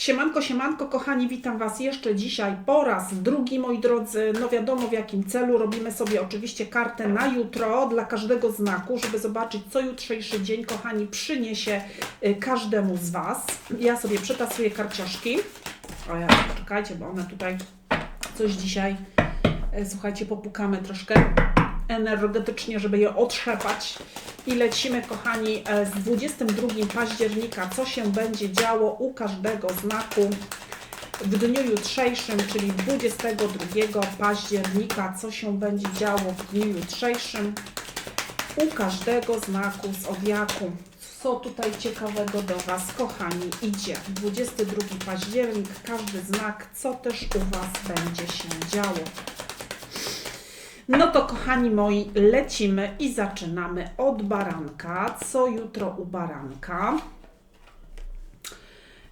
Siemanko, siemanko, kochani, witam Was jeszcze dzisiaj po raz drugi, moi drodzy. No wiadomo w jakim celu. Robimy sobie oczywiście kartę na jutro dla każdego znaku, żeby zobaczyć, co jutrzejszy dzień, kochani, przyniesie y, każdemu z Was. Ja sobie przetasuję karcioszki. O ja, czekajcie, bo one tutaj coś dzisiaj, e, słuchajcie, popukamy troszkę energetycznie, żeby je otrzepać. I lecimy, kochani, e, z 22 października, co się będzie działo u każdego znaku w dniu jutrzejszym, czyli 22 października, co się będzie działo w dniu jutrzejszym u każdego znaku zodiaku. Co tutaj ciekawego do Was, kochani, idzie? 22 październik, każdy znak, co też u Was będzie się działo. No to kochani moi, lecimy i zaczynamy od baranka. Co jutro u baranka?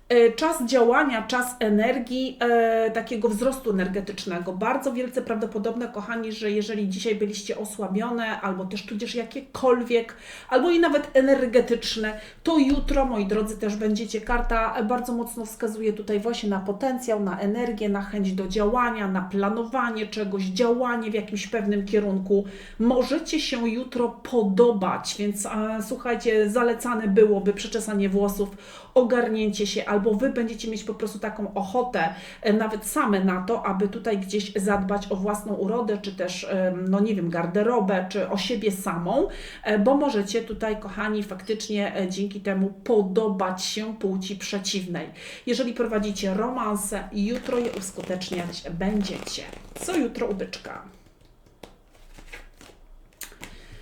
E, Czas działania, czas energii, e, takiego wzrostu energetycznego. Bardzo wielce prawdopodobne, kochani, że jeżeli dzisiaj byliście osłabione, albo też tudzież jakiekolwiek, albo i nawet energetyczne, to jutro, moi drodzy, też będziecie. Karta bardzo mocno wskazuje tutaj właśnie na potencjał, na energię, na chęć do działania, na planowanie czegoś, działanie w jakimś pewnym kierunku. Możecie się jutro podobać, więc e, słuchajcie, zalecane byłoby przeczesanie włosów, ogarnięcie się, albo Wy będziecie mieć po prostu taką ochotę, e, nawet same na to, aby tutaj gdzieś zadbać o własną urodę, czy też, no nie wiem, garderobę, czy o siebie samą, e, bo możecie tutaj, kochani, faktycznie e, dzięki temu podobać się płci przeciwnej. Jeżeli prowadzicie romanse, jutro je uskuteczniać będziecie. Co jutro u byczka?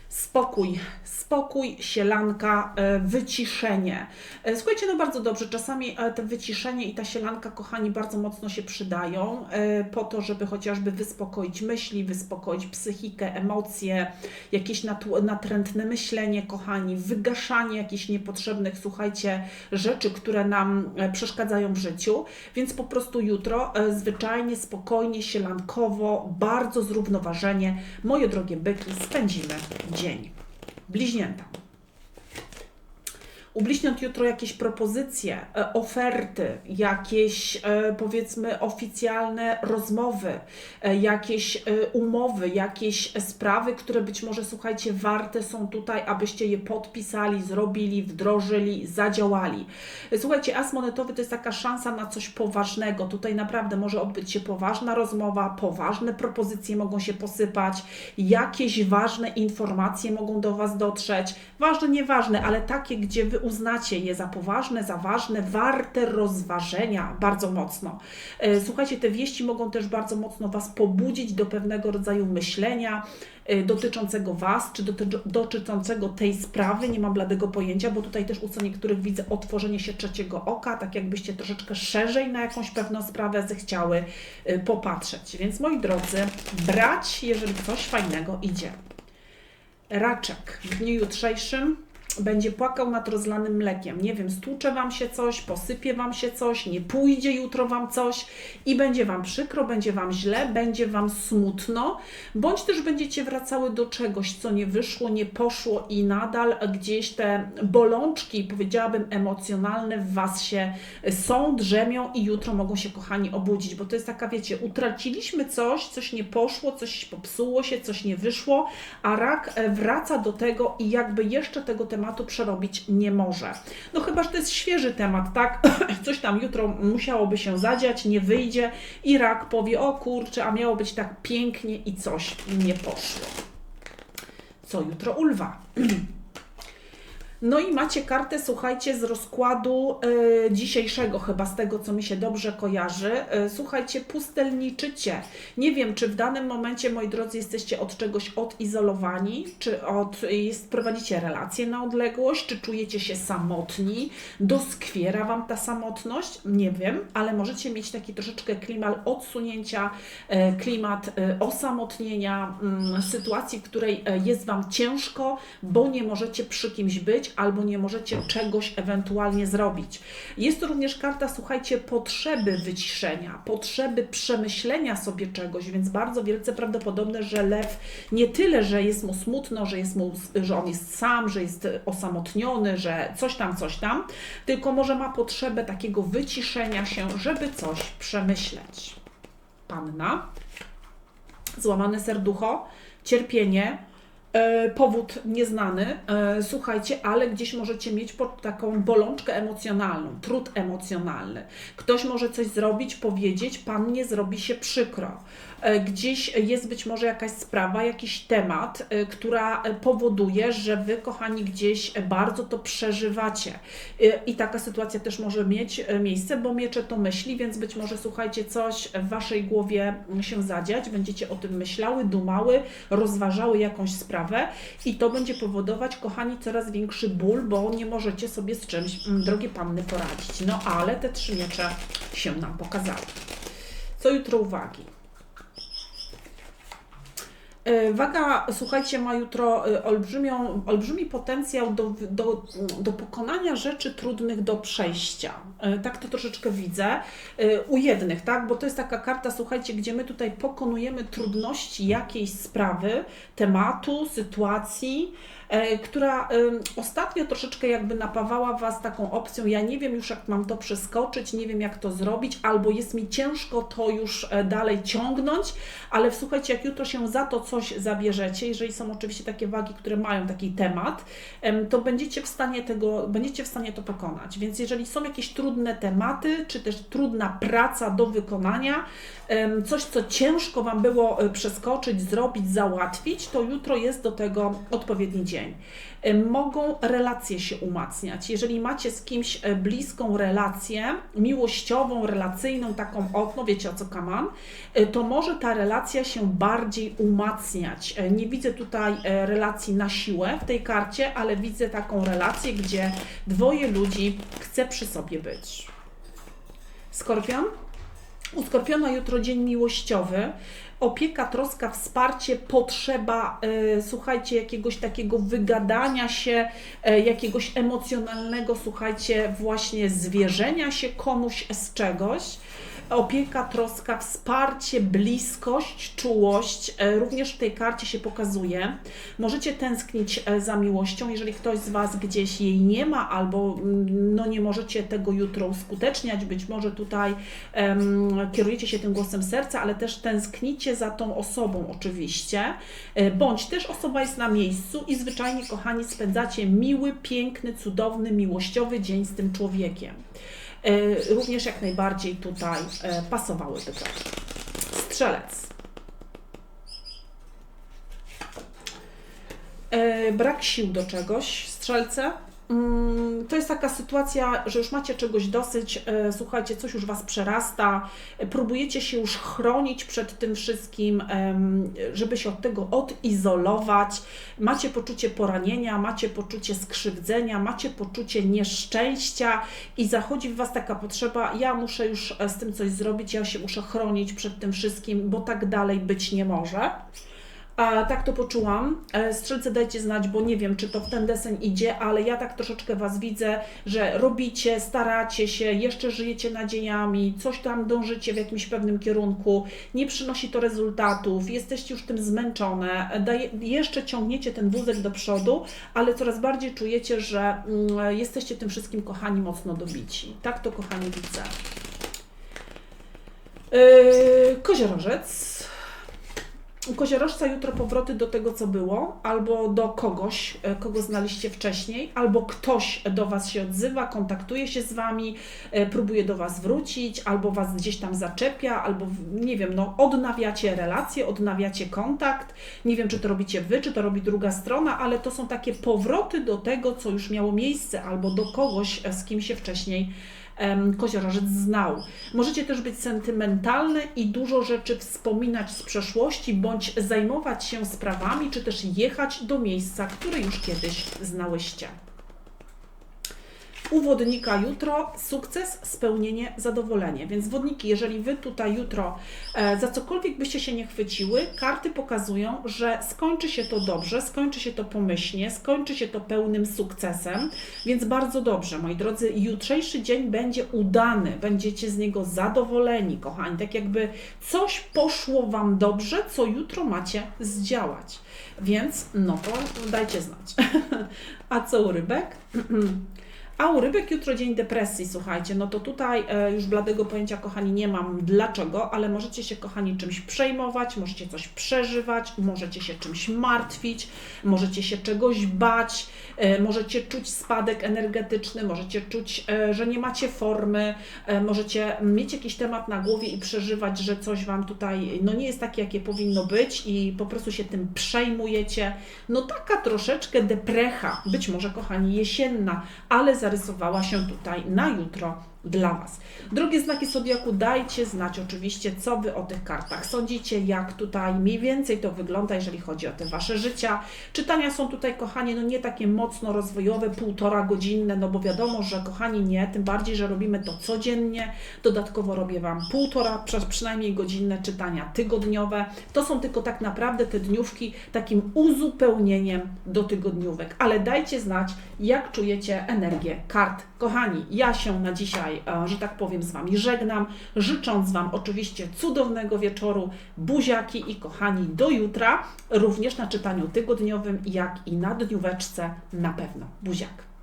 Spokój, spokój, sielanka, e, wyciszenie. E, Słuchajcie, no bardzo dobrze, czasami e, te wyciszenie i ta sielanka, kochani, bardzo mocno się przydają po to, żeby chociażby wyspokoić myśli, wyspokoić psychikę, emocje, jakieś natrętne myślenie, kochani, wygaszanie jakichś niepotrzebnych, słuchajcie, rzeczy, które nam przeszkadzają w życiu. Więc po prostu jutro zwyczajnie, spokojnie, sielankowo, bardzo zrównoważenie, moje drogie byki, spędzimy dzień. Bliźnięta. U bliźniąt jutro jakieś propozycje, e, oferty, jakieś e, powiedzmy oficjalne rozmowy, e, jakieś umowy, jakieś sprawy, które być może słuchajcie, warte są tutaj, abyście je podpisali, zrobili, wdrożyli, zadziałali. Słuchajcie, as monetowy to jest taka szansa na coś poważnego. Tutaj naprawdę może odbyć się poważna rozmowa, poważne propozycje mogą się posypać, jakieś ważne informacje mogą do Was dotrzeć. Ważne, nieważne, ale takie, gdzie Wy uznacie je za poważne, za ważne, warte rozważenia bardzo mocno. E, Słuchajcie, te wieści mogą też bardzo mocno Was pobudzić do pewnego rodzaju myślenia e, dotyczącego Was, czy doty- dotyczącego tej sprawy. Nie mam bladego pojęcia, bo tutaj też u co niektórych widzę otworzenie się trzeciego oka, tak jakbyście troszeczkę szerzej na jakąś pewną sprawę zechciały e, popatrzeć. Więc moi drodzy, brać, jeżeli coś fajnego idzie. Raczek w dniu jutrzejszym będzie płakał nad rozlanym mlekiem. Nie wiem, stłucze Wam się coś, posypie Wam się coś, nie pójdzie jutro Wam coś i będzie Wam przykro, będzie Wam źle, będzie Wam smutno, bądź też będziecie wracały do czegoś, co nie wyszło, nie poszło i nadal gdzieś te bolączki, powiedziałabym, emocjonalne w Was się są, drzemią i jutro mogą się, kochani, obudzić, bo to jest taka, wiecie, utraciliśmy coś, coś nie poszło, coś popsuło się, coś nie wyszło, a rak e, wraca do tego i jakby jeszcze tego tematu przerobić nie może. No chyba, że to jest świeży temat, tak? Coś tam jutro musiałoby się zadziać, nie wyjdzie i rak powie, o kurczę, a miało być tak pięknie i coś nie poszło. Co jutro u lwa? No i macie kartę, słuchajcie, z rozkładu e, dzisiejszego, chyba z tego, co mi się dobrze kojarzy. E, słuchajcie, pustelniczycie. Nie wiem, czy w danym momencie, moi drodzy, jesteście od czegoś odizolowani, czy od, jest, prowadzicie relacje na odległość, czy czujecie się samotni, doskwiera Wam ta samotność, nie wiem, ale możecie mieć taki troszeczkę klimat odsunięcia, e, klimat e, osamotnienia, mm, sytuacji, w której jest Wam ciężko, bo nie możecie przy kimś być, albo nie możecie czegoś ewentualnie zrobić. Jest to również karta, słuchajcie, potrzeby wyciszenia, potrzeby przemyślenia sobie czegoś, więc bardzo wielce prawdopodobne, że lew nie tyle, że jest mu smutno, że, jest mu, że on jest sam, że jest osamotniony, że coś tam, coś tam, tylko może ma potrzebę takiego wyciszenia się, żeby coś przemyśleć. Panna, złamane serducho, cierpienie, powód nieznany, e, słuchajcie, ale gdzieś możecie mieć pod taką bolączkę emocjonalną, trud emocjonalny. Ktoś może coś zrobić, powiedzieć, pannie zrobi się przykro. E, Gdzieś jest być może jakaś sprawa, jakiś temat, e, która e, powoduje, że wy, kochani, gdzieś bardzo to przeżywacie. E, I taka sytuacja też może mieć e, miejsce, bo miecze to myśli, więc być może słuchajcie, coś w waszej głowie się zadziać, będziecie o tym myślały, dumały, rozważały jakąś sprawę i to będzie powodować, kochani, coraz większy ból, bo nie możecie sobie z czymś, mm, drogie panny, poradzić. No ale te trzy miecze się nam pokazały. Co jutro uwagi? E, Waga, słuchajcie, ma jutro e, olbrzymią, olbrzymi potencjał do, do, do pokonania rzeczy trudnych do przejścia. E, Tak to troszeczkę widzę u jednych, tak? Bo to jest taka karta, słuchajcie, gdzie my tutaj pokonujemy trudności jakiejś sprawy, tematu, sytuacji, która e, ostatnio troszeczkę jakby napawała Was taką opcją, ja nie wiem już jak mam to przeskoczyć, nie wiem jak to zrobić, albo jest mi ciężko to już e, dalej ciągnąć, ale słuchajcie, jak jutro się za to coś zabierzecie, jeżeli są oczywiście takie wagi, które mają taki temat, em, to będziecie w stanie tego, będziecie w stanie to pokonać. Więc jeżeli są jakieś trudne tematy, czy też trudna praca do wykonania, coś, co ciężko Wam było e, przeskoczyć, zrobić, załatwić, to jutro jest do tego odpowiedni dzień. Em, Mogą relacje się umacniać. Jeżeli macie z kimś e, bliską relację, miłościową, relacyjną, taką, o, no wiecie o co kaman, e, to może ta relacja się bardziej umacniać. E, Nie widzę tutaj e, relacji na siłę w tej karcie, ale widzę taką relację, gdzie dwoje ludzi chce przy sobie być. Skorpion? U Skorpiona jutro dzień miłościowy. Opieka, troska, wsparcie, potrzeba, e, słuchajcie, jakiegoś takiego wygadania się, e, jakiegoś emocjonalnego, słuchajcie, właśnie zwierzenia się komuś z czegoś. Opieka, troska, wsparcie, bliskość, czułość e, również w tej karcie się pokazuje. Możecie tęsknić e, za miłością, jeżeli ktoś z Was gdzieś jej nie ma, albo mm, no, nie możecie tego jutro uskuteczniać. Być może tutaj em, kierujecie się tym głosem serca, ale też tęsknicie za tą osobą, oczywiście. E, Bądź też osoba jest na miejscu i zwyczajnie, kochani, spędzacie miły, piękny, cudowny, miłościowy dzień z tym człowiekiem. E, również jak najbardziej tutaj e, pasowałyby to. Strzelec. E, Brak sił do czegoś, strzelce. Mm, To jest taka sytuacja, że już macie czegoś dosyć, e, słuchajcie, coś już Was przerasta, próbujecie się już chronić przed tym wszystkim, żeby się od tego odizolować. Macie poczucie poranienia, macie poczucie skrzywdzenia, macie poczucie nieszczęścia i zachodzi w Was taka potrzeba, ja muszę już e, z tym coś zrobić, ja się muszę chronić przed tym wszystkim, bo tak dalej być nie może. A tak to poczułam. E, Strzelce dajcie znać, bo nie wiem, czy to w ten desen idzie, ale ja tak troszeczkę Was widzę, że robicie, staracie się, jeszcze żyjecie nadziejami, coś tam dążycie w jakimś pewnym kierunku, nie przynosi to rezultatów, jesteście już tym zmęczone, e, daje, jeszcze ciągniecie ten wózek do przodu, ale coraz bardziej czujecie, że mm, jesteście tym wszystkim, kochani, mocno dobici. Tak to, kochani, widzę. Yy, koziorożec. U koziorożca jutro powroty do tego, co było, albo do kogoś, e, kogo znaliście wcześniej, albo ktoś do Was się odzywa, kontaktuje się z Wami, e, próbuje do Was wrócić, albo Was gdzieś tam zaczepia, albo nie wiem, no odnawiacie relacje, odnawiacie kontakt. Nie wiem, czy to robicie Wy, czy to robi druga strona, ale to są takie powroty do tego, co już miało miejsce, albo do kogoś, e, z kim się wcześniej koziorożec znał. Możecie też być sentymentalne i dużo rzeczy wspominać z przeszłości, bądź zajmować się sprawami, czy też jechać do miejsca, które już kiedyś znałyście. U wodnika jutro sukces, spełnienie, zadowolenie. Więc wodniki, jeżeli Wy tutaj jutro e, za cokolwiek byście się nie chwyciły, karty pokazują, że skończy się to dobrze, skończy się to pomyślnie, skończy się to pełnym sukcesem, więc bardzo dobrze, moi drodzy, jutrzejszy dzień będzie udany, będziecie z niego zadowoleni, kochani, tak jakby coś poszło Wam dobrze, co jutro macie zdziałać. Więc no to dajcie znać. A co u rybek? A u rybek jutro dzień depresji, słuchajcie, no to tutaj e, już bladego pojęcia, kochani, nie mam dlaczego, ale możecie się, kochani, czymś przejmować, możecie coś przeżywać, możecie się czymś martwić, możecie się czegoś bać, e, możecie czuć spadek energetyczny, możecie czuć, e, że nie macie formy, możecie mieć jakiś temat na głowie i przeżywać, że coś Wam tutaj, no nie jest takie, jakie powinno być i po prostu się tym przejmujecie. No taka troszeczkę deprecha, być może, kochani, jesienna, ale zarysowała się tutaj na jutro dla Was. Drogie znaki Zodiaku, dajcie znać oczywiście, co Wy o tych kartach sądzicie, jak tutaj mniej więcej to wygląda, jeżeli chodzi o te Wasze życia. Czytania są tutaj, kochani, no nie takie mocno rozwojowe, półtora godzinne, no bo wiadomo, że kochani nie, tym bardziej, że robimy to codziennie. Dodatkowo robię Wam półtora, przy- przynajmniej godzinne czytania tygodniowe. To są tylko tak naprawdę te dniówki takim uzupełnieniem do tygodniówek, ale dajcie znać, jak czujecie energię kart. Kochani, ja się na dzisiaj, e, że tak powiem, z Wami żegnam, życząc Wam oczywiście cudownego wieczoru, buziaki i kochani, do jutra, również na czytaniu tygodniowym, jak i na dnióweczce na pewno. Buziak.